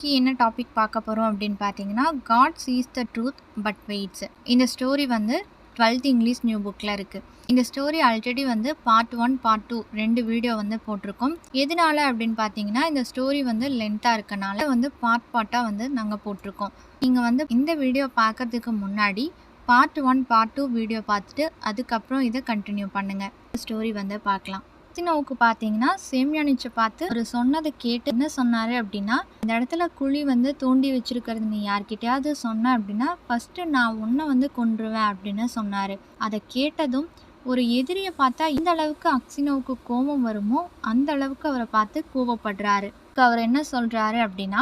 இன்றைக்கி என்ன டாபிக் பார்க்க போகிறோம் அப்படின்னு பார்த்தீங்கன்னா God sees the truth but waits இந்த ஸ்டோரி வந்து டுவெல்த் இங்கிலீஷ் நியூ புக்கில் இருக்குது இந்த ஸ்டோரி ஆல்ரெடி வந்து பார்ட் ஒன் பார்ட் டூ ரெண்டு வீடியோ வந்து போட்டிருக்கோம். எதனால அப்படின்னு பார்த்தீங்கன்னா இந்த ஸ்டோரி வந்து லென்த்தாக இருக்கனால வந்து பார்ட் பார்ட்டாக வந்து நாங்கள் போட்டிருக்கோம். நீங்கள் வந்து இந்த வீடியோ பார்க்கறதுக்கு முன்னாடி part one part two video பார்த்துட்டு அதுக்கப்புறம் இதை கண்டினியூ பண்ணுங்கள் ஸ்டோரி வந்து பார்க்கலாம். சின்னவுக்கு பார்த்தீங்கன்னா சேமியானிச்சை பார்த்து அவர் சொன்னதை கேட்டு என்ன சொன்னார் அப்படின்னா இந்த இடத்துல குழி வந்து தோண்டி வச்சிருக்கிறது நீ யார்கிட்டயாவது சொன்ன அப்படின்னா ஃபஸ்ட்டு நான் உன்னை வந்து கொன்றுவேன் அப்படின்னு சொன்னார். அதை கேட்டதும் ஒரு எதிரியை பார்த்தா இந்த அளவுக்கு அக்சினோவுக்கு கோபம் வருமோ அந்த அளவுக்கு அவரை பார்த்து கோபப்படுறாரு. அவர் என்ன சொல்கிறாரு அப்படின்னா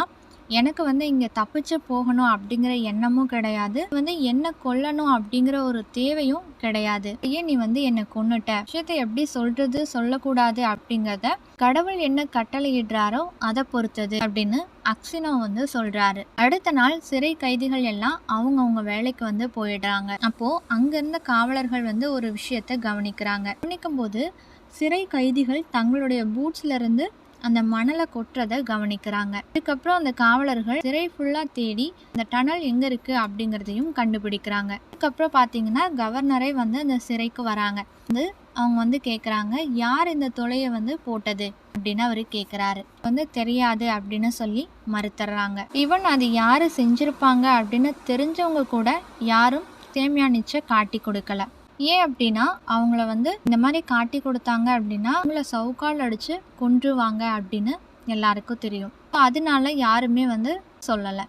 எனக்கு வந்து இங்கே தப்பிச்சு போகணும் அப்படிங்கிற எண்ணமும் கிடையாது. வந்து என்ன கொல்லணும் அப்படிங்கிற ஒரு தேவையும் கிடையாது. ஏன் நீ வந்து என்னை கொன்னுட்ட? விஷயத்தை எப்படி சொல்றது சொல்லக்கூடாது அப்படிங்கிறத கடவுள் என்ன கட்டளையிடுறாரோ அதை பொறுத்தது அப்படின்னு அக்சினோ வந்து சொல்றாரு. அடுத்த நாள் சிறை கைதிகள் எல்லாம் அவங்கவுங்க வேலைக்கு வந்து போயிடுறாங்க. அப்போ அங்கிருந்த காவலர்கள் வந்து ஒரு விஷயத்த கவனிக்கிறாங்க. கவனிக்கும் போது சிறை கைதிகள் தங்களுடைய பூட்ஸ்ல இருந்து அந்த மணலை கொட்டுறதை கவனிக்கிறாங்க. அதுக்கப்புறம் அந்த காவலர்கள் சிறை ஃபுல்லாக தேடி அந்த டனல் எங்கே இருக்குது அப்படிங்கிறதையும் கண்டுபிடிக்கிறாங்க. அதுக்கப்புறம் பார்த்தீங்கன்னா கவர்னரே வந்து அந்த சிறைக்கு வராங்க. வந்து அவங்க வந்து கேட்குறாங்க யார் இந்த தொலையை வந்து போட்டது? அப்படின்னு அவர் கேட்குறாரு வந்து தெரியாது அப்படின்னு சொல்லி மறுத்துறாங்க. ஈவன் அது யார் செஞ்சுருப்பாங்க? அப்படின்னு தெரிஞ்சவங்க கூட யாரும் சேமியானிச்சை காட்டி கொடுக்கல. ஏன் அப்படின்னா அவங்கள வந்து இந்த மாதிரி காட்டி கொடுத்தாங்க அப்படின்னா அவங்கள சவுக்கால் அடித்து கொன்றுவாங்க அப்படின்னு எல்லாருக்கும் தெரியும். அதனால யாருமே வந்து சொல்லலை.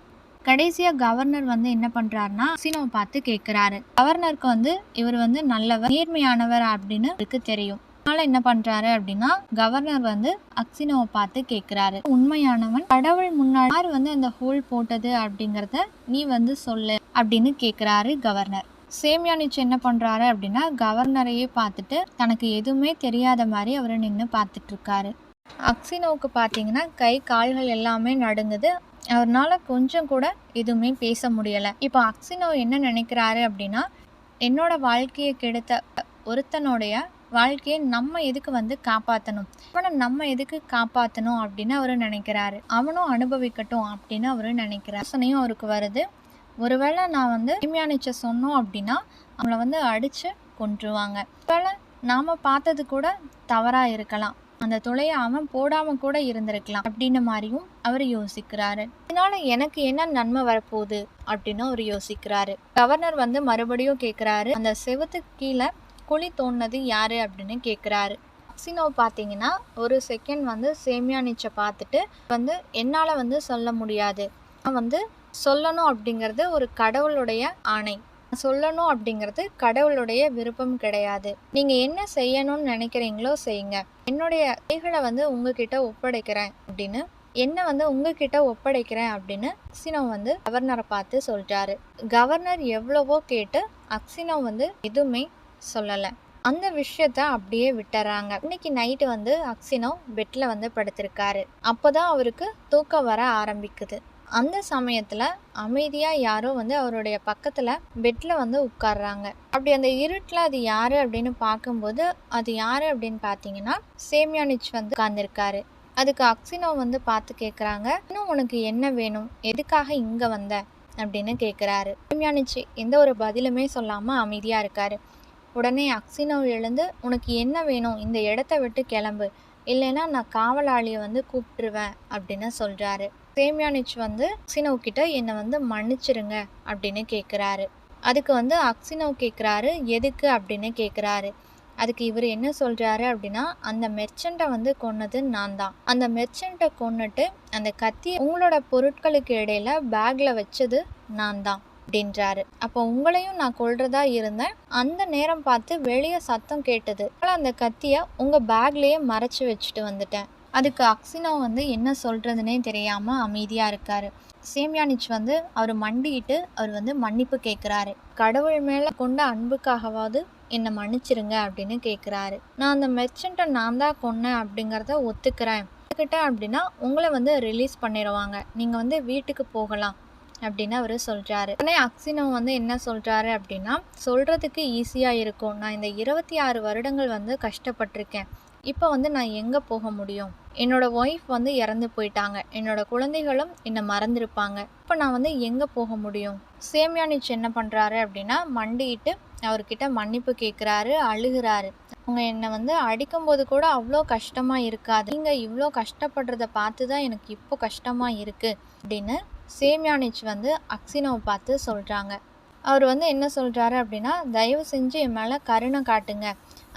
கடைசியாக கவர்னர் வந்து என்ன பண்ணுறாருன்னா அக்சினோவை பார்த்து கேட்குறாரு கவர்னருக்கு வந்து இவர் வந்து நல்லவர் நேர்மையானவர் அப்படின்னு இவருக்கு தெரியும். அதனால என்ன பண்றாரு அப்படின்னா கவர்னர் வந்து அக்சினோவை பார்த்து கேட்குறாரு உண்மையானவன் கடவுள் முன்னாடி யார் வந்து அந்த ஹோல் போட்டது அப்படிங்கிறத நீ வந்து சொல்லு அப்படின்னு கேட்குறாரு கவர்னர். சேமியானிச் என்ன பண்ணுறாரு அப்படின்னா கவர்னரையே பார்த்துட்டு தனக்கு எதுவுமே தெரியாத மாதிரி அவர் நின்று பார்த்துட்ருக்காரு. அக்சினோவுக்கு பார்த்தீங்கன்னா கை கால்கள் எல்லாமே நடுங்குது. அவர்னால கொஞ்சம் கூட எதுவுமே பேச முடியலை. இப்போ அக்சினோ என்ன நினைக்கிறாரு அப்படின்னா என்னோட வாழ்க்கையை கெடுத்த ஒருத்தனுடைய வாழ்க்கையை நம்ம எதுக்கு வந்து காப்பாற்றணும் அவனை நம்ம எதுக்கு காப்பாற்றணும் அப்படின்னு அவர் நினைக்கிறாரு. அவனும் அனுபவிக்கட்டும் அப்படின்னு அவர் நினைக்கிறார். யோசனையும் அவருக்கு வருது. ஒருவேளை நான் வந்து இமியானிச்ச சொன்னோம் அப்படின்னா அவங்கள வந்து அடித்து கொன்றுவாங்க. ஒருவேளை நாம் பார்த்தது கூட தவறாக இருக்கலாம். அந்த துளையை அவன் போடாமல் கூட இருந்திருக்கலாம் அப்படின்ன மாதிரியும் அவர் யோசிக்கிறாரு. இதனால எனக்கு என்ன நன்மை வரப்போகுது அப்படின்னு அவர் யோசிக்கிறாரு. கவர்னர் வந்து மறுபடியும் கேட்குறாரு அந்த செவத்து கீழே குழி தோண்டினது யாரு அப்படின்னு கேட்குறாரு அக்சினோ பார்த்தீங்கன்னா ஒரு செகண்ட் வந்து சேமியானிச்சை பார்த்துட்டு வந்து என்னால் வந்து சொல்ல முடியாது. நான் வந்து சொல்லணும் அப்படிங்கிறது ஒரு கடவுளுடைய ஆணை. சொல்லணும் அப்படிங்கிறது கடவுளுடைய விருப்பம் கிடையாது. நீங்க என்ன செய்யணும்னு நினைக்கிறீங்களோ செய்யுங்க. என்னுடைய கைகளை வந்து உங்ககிட்ட ஒப்படைக்கிறேன் அப்படின்னு என்ன வந்து உங்ககிட்ட ஒப்படைக்கிறேன் அப்படின்னு அக்சினோ வந்து கவர்னரை பார்த்து சொல்றாரு. கவர்னர் எவ்வளவோ கேட்டு அக்சினோ வந்து எதுவுமே சொல்லலை. அந்த விஷயத்த அப்படியே விட்டுறாங்க. இன்னைக்கு நைட்டு வந்து அக்சினோ பெட்ல வந்து படுத்திருக்காரு. அப்போதான் அவருக்கு தூக்கம் வர ஆரம்பிக்குது. அந்த சமயத்தில் அமைதியாக யாரோ வந்து அவருடைய பக்கத்தில் பெட்டில் வந்து உட்கார்றாங்க. அப்படி அந்த இருட்டில் அது யார் அப்படின்னு பார்க்கும்போது அது யார் அப்படின்னு பார்த்தீங்கன்னா சேமியானிச் வந்து உட்கார்ந்துருக்காரு. அதுக்கு அக்சினோ வந்து பார்த்து கேட்குறாங்க இன்னும் உனக்கு என்ன வேணும்? எதுக்காக இங்கே வந்த? அப்படின்னு கேட்குறாரு சேமியானிச்சு எந்த ஒரு பதிலுமே சொல்லாமல் அமைதியாக இருக்காரு. உடனே அக்சினோ எழுந்து உனக்கு என்ன வேணும்? இந்த இடத்த விட்டு கிளம்பு. இல்லைன்னா நான் காவலாளியை வந்து கூப்பிட்டுருவேன் அப்படின்னு சொல்கிறாரு சேமியானிச் வந்து அக்சினோ கிட்ட என்னை வந்து மன்னிச்சிருங்க அப்படின்னு கேட்குறாரு அதுக்கு வந்து அக்சினோ கேட்குறாரு எதுக்கு அப்படின்னு கேட்குறாரு அதுக்கு இவர் என்ன சொல்கிறாரு அப்படின்னா அந்த மெர்ச்சண்ட்டை வந்து கொன்னது நான் தான் அந்த மெர்ச்சண்ட்டை கொன்னுட்டு அந்த கத்தியை உங்களோட பொருட்களுக்கு இடையில பேக்கில் வச்சது நான் தான் அப்படின்றாரு. அப்போ உங்களையும் நான் கொள்றதா இருந்தேன். அந்த நேரம் பார்த்து வெளியே சத்தம் கேட்டது. அந்த கத்தியை உங்கள் பேக்லேயே மறைச்சி வச்சுட்டு வந்துட்டேன். அதுக்கு அக்ஸினோ வந்து என்ன சொல்கிறதுனே தெரியாமல் அமைதியாக இருக்கார். சேமியானிச் வந்து அவர் மண்டிட்டு அவர் வந்து மன்னிப்பு கேட்குறாரு கடவுள் மேலே கொண்ட அன்புக்காகவாவது என்னை மன்னிச்சிருங்க அப்படின்னு கேட்குறாரு நான் அந்த மெர்ச்சண்ட்டை நான் தான் கொன்னேன் அப்படிங்கிறத ஒத்துக்கிறேன். ஒத்துக்கிட்டேன் அப்படின்னா உங்களை வந்து ரிலீஸ் பண்ணிடுவாங்க நீங்கள் வந்து வீட்டுக்கு போகலாம் அப்படின்னு அவர் சொல்கிறாரு உடனே அக்சினோ வந்து என்ன சொல்கிறாரு அப்படின்னா சொல்கிறதுக்கு ஈஸியாக இருக்கும். நான் இந்த இருபத்தி ஆறு வருடங்கள் வந்து கஷ்டப்பட்டிருக்கேன். இப்போ வந்து நான் எங்கே போக முடியும்? என்னோட ஒய்ஃப் வந்து இறந்து போயிட்டாங்க. என்னோட குழந்தைகளும் என்னை மறந்துருப்பாங்க. இப்போ நான் வந்து எங்கே போக முடியும்? சேமியானிச் என்ன பண்ணுறாரு அப்படின்னா மண்டிட்டு அவர்கிட்ட மன்னிப்பு கேட்குறாரு அழுகிறாரு. அவங்க என்னை வந்து அடிக்கும்போது கூட அவ்வளோ கஷ்டமாக இருக்காது. நீங்கள் இவ்வளோ கஷ்டப்படுறத பார்த்து தான் எனக்கு இப்போ கஷ்டமாக இருக்குது அப்படின்னு சேமியானிச் வந்து அக்சினோவை பார்த்து சொல்கிறாங்க அவர் வந்து என்ன சொல்கிறாரு அப்படின்னா தயவு செஞ்சு என் மேலே கருணை காட்டுங்க.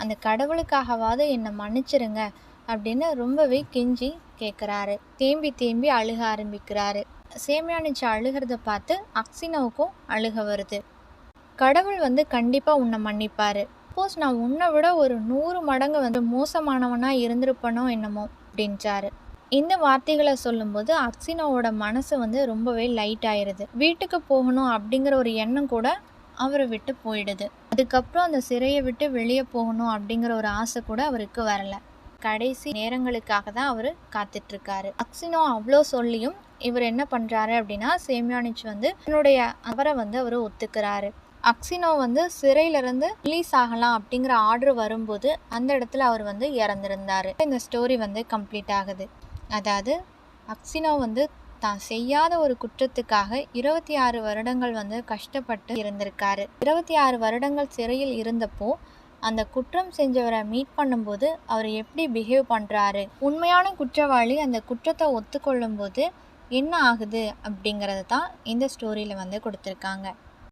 அந்த கடவுளுக்காகவாவது என்னை மன்னிச்சிருங்க அப்படின்னு ரொம்பவே கெஞ்சி கேட்குறாரு தேம்பி தேம்பி அழுக ஆரம்பிக்கிறாரு. சேமியானிச்சு அழுகிறத பார்த்து அக்சினோவுக்கும் அழுக வருது. கடவுள் வந்து கண்டிப்பாக உன்னை மன்னிப்பார். சப்போஸ் நான் உன்னை விட ஒரு நூறு மடங்கு வந்து மோசமானவனாக இருந்திருப்பனோ என்னமோ அப்படின்றாரு. இந்த வார்த்தைகளை சொல்லும்போது அக்சினாவோட மனசு வந்து ரொம்பவே லைட் ஆயிடுது வீட்டுக்கு போகணும் அப்படிங்கிற ஒரு எண்ணம் கூட அவரை விட்டு போயிடுது. அதுக்கப்புறம் அந்த சிறையை விட்டு வெளியே போகணும் அப்படிங்கிற ஒரு ஆசை கூட அவருக்கு வரல. கடைசி நேரங்களுக்காக தான் அவர் காத்துட்ருக்காரு. அக்சினோ அவ்வளோ சொல்லியும் இவர் என்ன பண்ணுறாரு அப்படின்னா சேமியானிச் வந்து தன்னுடைய அவரை வந்து அவர் ஒத்துக்கிறாரு. அக்சினோ வந்து சிறையிலிருந்து ரிலீஸ் ஆகலாம் அப்படிங்கிற ஆர்டர் வரும்போது அந்த இடத்துல அவர் வந்து இறந்துருந்தார். இந்த ஸ்டோரி வந்து கம்ப்ளீட் ஆகுது. அதாவது அக்சினோ வந்து தான் செய்யாத ஒரு குற்றத்துக்காக இருபத்தி ஆறு வருடங்கள் வந்து கஷ்டப்பட்டு இருந்திருக்காரு. இருபத்தி ஆறு வருடங்கள் சிறையில் இருந்தப்போ அந்த குற்றம் செஞ்சவரை மீட் பண்ணும்போது அவர் எப்படி பிஹேவ் பண்ணுறாரு உண்மையான குற்றவாளி அந்த குற்றத்தை ஒத்துக்கொள்ளும் போது என்ன ஆகுது அப்படிங்கிறது தான் இந்த ஸ்டோரியில் வந்து கொடுத்துருக்காங்க.